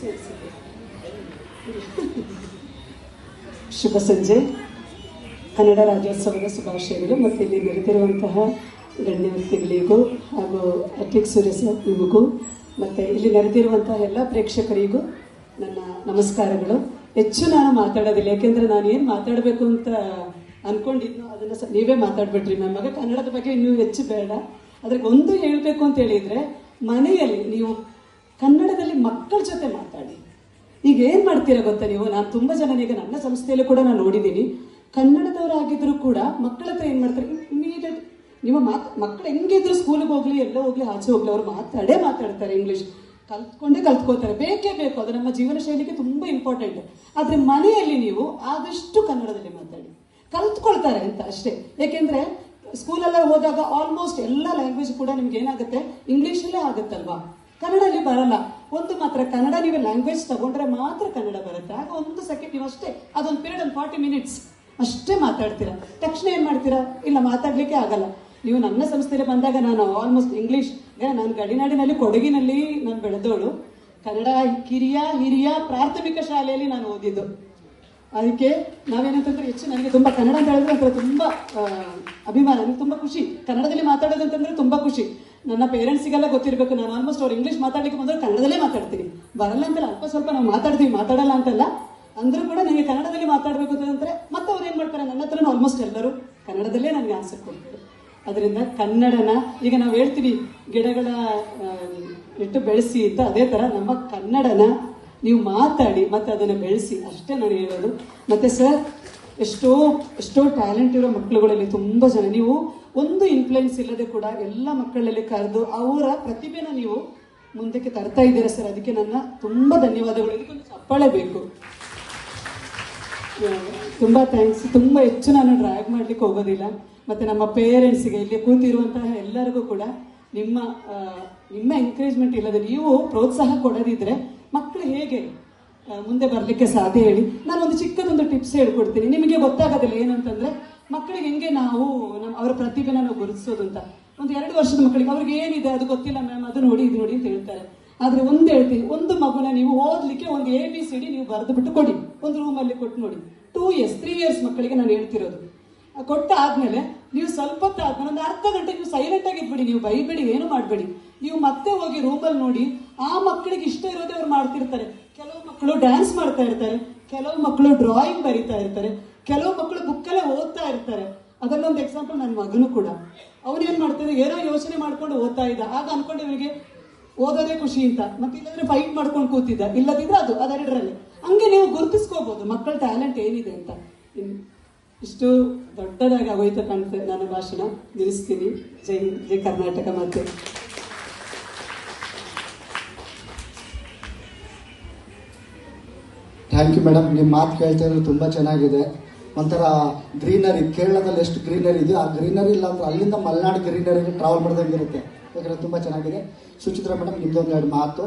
ಶುಭ ಸಂಜೆ. ಕನ್ನಡ ರಾಜ್ಯೋತ್ಸವದ ಶುಭಾಶಯಗಳು ಮತ್ತು ಇಲ್ಲಿ ನೆರೆದಿರುವಂತಹ ಗಣ್ಯ ವ್ಯಕ್ತಿಗಳಿಗೂ ಹಾಗೂ ಅಟಿಕ್ ಸುರೇಶ್ ನಿಮಗೂ ಮತ್ತು ಇಲ್ಲಿ ನೆರೆದಿರುವಂತಹ ಎಲ್ಲ ಪ್ರೇಕ್ಷಕರಿಗೂ ನನ್ನ ನಮಸ್ಕಾರಗಳು. ಹೆಚ್ಚು ನಾನು ಮಾತಾಡೋದಿಲ್ಲ, ಯಾಕೆಂದರೆ ನಾನು ಏನು ಮಾತಾಡಬೇಕು ಅಂತ ಅಂದ್ಕೊಂಡಿದ್ನೋ ಅದನ್ನು ಸ ನೀವೇ ಮಾತಾಡ್ಬಿಟ್ರಿ ಮಗ ಕನ್ನಡದ ಬಗ್ಗೆ ಇನ್ನೂ ಹೆಚ್ಚು ಬೇಡ. ಅದಕ್ಕೆ ಒಂದು ಹೇಳಬೇಕು ಅಂತ ಹೇಳಿದರೆ ಮನೆಯಲ್ಲಿ ನೀವು ಕನ್ನಡದಲ್ಲಿ ಮಕ್ಕಳ ಜೊತೆ ಮಾತಾಡಿ. ಈಗ ಏನು ಮಾಡ್ತೀರಾ ಗೊತ್ತಾ ನೀವು? ನಾನು ತುಂಬ ಜನ ಈಗ ನನ್ನ ಸಂಸ್ಥೆಯಲ್ಲೂ ಕೂಡ ನಾನು ನೋಡಿದ್ದೀನಿ. ಕನ್ನಡದವರಾಗಿದ್ರು ಕೂಡ ಮಕ್ಕಳ ಹತ್ರ ಏನು ಮಾಡ್ತಾರೆ? ಇಮಿಡಿಯೇಟ್ ನಿಮ್ಮ ಮಾತು ಮಕ್ಕಳು ಹೆಂಗಿದ್ರು ಸ್ಕೂಲಿಗೆ ಹೋಗ್ಲಿ, ಎಲ್ಲೋ ಹೋಗ್ಲಿ, ಆಚೆ ಹೋಗ್ಲಿ, ಅವ್ರು ಮಾತಾಡೇ ಮಾತಾಡ್ತಾರೆ ಇಂಗ್ಲೀಷ್ ಕಲ್ತ್ಕೊಂಡೇ ಕಲ್ತ್ಕೋತಾರೆ. ಬೇಕೇ ಬೇಕು. ಅದು ನಮ್ಮ ಜೀವನ ಶೈಲಿಗೆ ತುಂಬ ಇಂಪಾರ್ಟೆಂಟ್ ಆದರೆ ಮನೆಯಲ್ಲಿ ನೀವು ಆದಷ್ಟು ಕನ್ನಡದಲ್ಲಿ ಮಾತಾಡಿ. ಕಲ್ತ್ಕೊಳ್ತಾರೆ ಅಂತ ಅಷ್ಟೇ. ಯಾಕೆಂದ್ರೆ ಸ್ಕೂಲಲ್ಲ ಹೋದಾಗ ಆಲ್ಮೋಸ್ಟ್ ಎಲ್ಲ ಲ್ಯಾಂಗ್ವೇಜ್ ಕೂಡ ನಿಮ್ಗೆ ಏನಾಗುತ್ತೆ? ಇಂಗ್ಲೀಷಲ್ಲೇ ಆಗುತ್ತಲ್ವಾ? ಕನ್ನಡಲ್ಲಿ ಬರಲ್ಲ. ಒಂದು ಮಾತ್ರ ಕನ್ನಡ ನೀವು ಲ್ಯಾಂಗ್ವೇಜ್ ತಗೊಂಡ್ರೆ ಮಾತ್ರ ಕನ್ನಡ ಬರುತ್ತೆ. ಆಗ ಒಂದು ಸೆಕೆಂಡ್ ನೀವು ಅಷ್ಟೇ, ಅದೊಂದು ಪೀರಿಯಡ್ ಒಂದು ಫಾರ್ಟಿ ಮಿನಿಟ್ಸ್ ಅಷ್ಟೇ ಮಾತಾಡ್ತೀರಾ. ತಕ್ಷಣ ಏನು ಮಾಡ್ತೀರಾ? ಇಲ್ಲ, ಮಾತಾಡಲಿಕ್ಕೆ ಆಗಲ್ಲ. ನೀವು ನನ್ನ ಸಂಸ್ಥೆಯಲ್ಲಿ ಬಂದಾಗ ನಾನು ಆಲ್ಮೋಸ್ಟ್ ಇಂಗ್ಲೀಷ್ ನಾನು ಗಡಿನಾಡಿನಲ್ಲಿ, ಕೊಡಗಿನಲ್ಲಿ ನಾನು ಬೆಳೆದವಳು. ಕನ್ನಡ ಕಿರಿಯ, ಹಿರಿಯ, ಪ್ರಾಥಮಿಕ ಶಾಲೆಯಲ್ಲಿ ನಾನು ಓದಿದ್ದು. ಅದಕ್ಕೆ ನಾವೇನಂತಂದ್ರೆ ಹೆಚ್ಚು ನನಗೆ ತುಂಬ ಕನ್ನಡ ಅಂತ ಹೇಳಿದ್ರೆ ಒಂಥರ ತುಂಬಾ ಅಭಿಮಾನ ನನಗೆ ತುಂಬ ಖುಷಿ. ಕನ್ನಡದಲ್ಲಿ ಮಾತಾಡೋದು ತುಂಬ ತುಂಬಾ ಖುಷಿ. ನನ್ನ ಪೇರೆಂಟ್ಸಿಗೆಲ್ಲ ಗೊತ್ತಿರಬೇಕು, ನಾನು ಆಲ್ಮೋಸ್ಟ್ ಅವ್ರು ಇಂಗ್ಲೀಷ್ ಮಾತಾಡಲಿಕ್ಕೆ ಬಂದರೆ ಕನ್ನಡದಲ್ಲೇ ಮಾತಾಡ್ತೀನಿ. ಬರಲ್ಲ ಅಂತಲ್ಲ, ಅಲ್ಪ ಸ್ವಲ್ಪ ನಾವು ಮಾತಾಡ್ತೀವಿ, ಮಾತಾಡಲ್ಲ ಅಂತಲ್ಲ, ಅಂದರೂ ಕೂಡ ನನಗೆ ಕನ್ನಡದಲ್ಲಿ ಮಾತಾಡಬೇಕು ಅಂತಂದರೆ ಮತ್ತೆ ಅವ್ರು ಏನು ಮಾಡ್ತಾರೆ? ನನ್ನ ಹತ್ರನೂ ಆಲ್ಮೋಸ್ಟ್ ಎಲ್ಲರೂ ಕನ್ನಡದಲ್ಲೇ ನನಗೆ ಆನ್ಸರ್ ಕೊಡ್ತಾರೆ. ಅದರಿಂದ ಕನ್ನಡನ, ಈಗ ನಾವು ಹೇಳ್ತೀವಿ, ಗಿಡಗಳ ಇಟ್ಟು ಬೆಳೆಸಿ ಅಂತ, ಅದೇ ಥರ ನಮ್ಮ ಕನ್ನಡನ ನೀವು ಮಾತಾಡಿ, ಮತ್ತೆ ಅದನ್ನು ಬೆಳೆಸಿ, ಅಷ್ಟೇ ನಾನು ಹೇಳೋದು. ಮತ್ತೆ ಸರ್ ಎಷ್ಟೋ ಎಷ್ಟೋ ಟ್ಯಾಲೆಂಟ್ ಇರೋ ಮಕ್ಕಳುಗಳಲ್ಲಿ ತುಂಬ ಜನ, ನೀವು ಒಂದು ಇನ್ಫ್ಲುಯೆನ್ಸ್ ಇಲ್ಲದೆ ಕೂಡ ಎಲ್ಲ ಮಕ್ಕಳಲ್ಲಿ ಕರೆದು ಅವರ ಪ್ರತಿಭೆನ ನೀವು ಮುಂದಕ್ಕೆ ತರ್ತಾ ಇದ್ದೀರಾ ಸರ್? ಅದಕ್ಕೆ ನನ್ನ ತುಂಬ ಧನ್ಯವಾದಗಳು. ಇದಕ್ಕೊಂದು ಚಪ್ಪಾಳೆ ಬೇಕು. ತುಂಬ ಥ್ಯಾಂಕ್ಸ್ ತುಂಬ ಹೆಚ್ಚು ನಾನು ಡ್ರ್ಯಾಗ್ ಮಾಡ್ಲಿಕ್ಕೆ ಹೋಗೋದಿಲ್ಲ. ಮತ್ತು ನಮ್ಮ ಪೇರೆಂಟ್ಸಿಗೆ ಇಲ್ಲಿ ಕೂತಿರುವಂತಹ ಎಲ್ಲರಿಗೂ ಕೂಡ ನಿಮ್ಮ ನಿಮ್ಮ ಎನ್ಕರೇಜ್ಮೆಂಟ್ ಇಲ್ಲದೆ ನೀವು ಪ್ರೋತ್ಸಾಹ ಕೊಡದಿದ್ದರೆ ಮಕ್ಕಳು ಹೇಗೆ ಮುಂದೆ ಬರಲಿಕ್ಕೆ ಸಾಧ್ಯ ಹೇಳಿ. ನಾನು ಒಂದು ಚಿಕ್ಕದೊಂದು ಟಿಪ್ಸ್ ಹೇಳ್ಕೊಡ್ತೀನಿ. ನಿಮಗೆ ಗೊತ್ತಾಗೋದಿಲ್ಲ ಏನಂತಂದ್ರೆ ಮಕ್ಕಳಿಗೆ ಹೆಂಗೆ ನಾವು ನಮ್ಮ ಅವರ ಪ್ರತಿಭೆನ ನಾವು ಗುರುತಿಸೋದು ಅಂತ? ಒಂದು ಎರಡು ವರ್ಷದ ಮಕ್ಕಳಿಗೆ ಅವ್ರಿಗೆ ಏನಿದೆ ಅದು ಗೊತ್ತಿಲ್ಲ ಮ್ಯಾಮ್, ಅದು ನೋಡಿ, ಇದು ನೋಡಿ ಅಂತ ಹೇಳ್ತಾರೆ. ಆದ್ರೆ ಒಂದು ಹೇಳ್ತೀನಿ, ಒಂದು ಮಗುನ ನೀವು ಓದ್ಲಿಕ್ಕೆ ಒಂದು ಎ ಬಿ ಸಿ ಡಿ ನೀವು ಬರೆದು ಬಿಟ್ಟು ಕೊಡಿ. ಒಂದು ರೂಮಲ್ಲಿ ಕೊಟ್ಟು ನೋಡಿ. ಟೂ ಇಯರ್ಸ್ ತ್ರೀ ಇಯರ್ಸ್ ಮಕ್ಕಳಿಗೆ ನಾನು ಹೇಳ್ತಿರೋದು. ಕೊಟ್ಟ ಆದ್ಮೇಲೆ ನೀವು ಸ್ವಲ್ಪ ಆದ್ಮೇಲೆ ಒಂದು ಅರ್ಧ ಗಂಟೆ ನೀವು ಸೈಲೆಂಟ್ ಆಗಿದ್ಬಿಡಿ ನೀವು ಬೈಬೇಡಿ, ಏನು ಮಾಡಬೇಡಿ. ನೀವು ಮತ್ತೆ ಹೋಗಿ ರೂಮಲ್ಲಿ ನೋಡಿ, ಆ ಮಕ್ಕಳಿಗೆ ಇಷ್ಟ ಇರೋದೇ ಅವ್ರು ಮಾಡ್ತಿರ್ತಾರೆ. ಕೆಲವು ಮಕ್ಕಳು ಡ್ಯಾನ್ಸ್ ಮಾಡ್ತಾ ಇರ್ತಾರೆ, ಕೆಲವು ಮಕ್ಕಳು ಡ್ರಾಯಿಂಗ್ ಬರೀತಾ ಇರ್ತಾರೆ, ಕೆಲವು ಮಕ್ಕಳು ಬುಕ್ಕಲ್ಲೇ ಓದ್ತಾ ಇರ್ತಾರೆ. ಅದನ್ನೊಂದು ಎಕ್ಸಾಂಪಲ್ ನನ್ನ ಮಗನು ಕೂಡ. ಅವನೇನ್ ಮಾಡ್ತಾನೆ? ಏನೋ ಯೋಚನೆ ಮಾಡ್ಕೊಂಡು ಓದ್ತಾ ಇದ್ದ. ಆಗ ಅನ್ಕೊಂಡು ಇವನಿಗೆ, ಓದೋದೇ ಖುಷಿ ಅಂತ. ಮತ್ತೆ ಇಲ್ಲಂದ್ರೆ ಫೈಟ್ ಮಾಡ್ಕೊಂಡು ಕೂತಿದ್ದ. ಇಲ್ಲದಿದ್ರೆ ಅದು ಅದರಲ್ಲಿ ಹಂಗೆ ನೀವು ಗುರುತಿಸ್ಕೋಬಹುದು ಮಕ್ಕಳ ಟ್ಯಾಲೆಂಟ್ ಏನಿದೆ ಅಂತ. ಇಷ್ಟು ದೊಡ್ಡದಾಗಿ ಆಗೋಯ್ತು ನನ್ನ ಭಾಷಣ. ನಿಲ್ಲಿಸ್ತೀನಿ. ಜೈ ಜೈ ಕರ್ನಾಟಕ ಮತ್ತೆ ಥ್ಯಾಂಕ್ ಯು ಮೇಡಮ್ ನಿಮ್ಮ ಮಾತು ಕೇಳ್ತಾ ಇರೋದು ತುಂಬ ಚೆನ್ನಾಗಿದೆ. ಒಂಥರ ಗ್ರೀನರಿ, ಕೇರಳದಲ್ಲಿ ಎಷ್ಟು ಗ್ರೀನರಿ ಇದೆಯೋ ಆ ಗ್ರೀನರಿ ಇಲ್ಲ ಅಂದ್ರೆ ಅಲ್ಲಿಂದ ಮಲೆನಾಡು ಗ್ರೀನರಿಗೆ ಟ್ರಾವೆಲ್ ಮಾಡ್ದಂಗೆ ಇರುತ್ತೆ. ಯಾಕಂದರೆ ತುಂಬ ಚೆನ್ನಾಗಿದೆ. ಸುಚಿತ್ರ ಮೇಡಮ್, ನಿಮ್ದೊಂದು ಎರಡು ಮಾತು.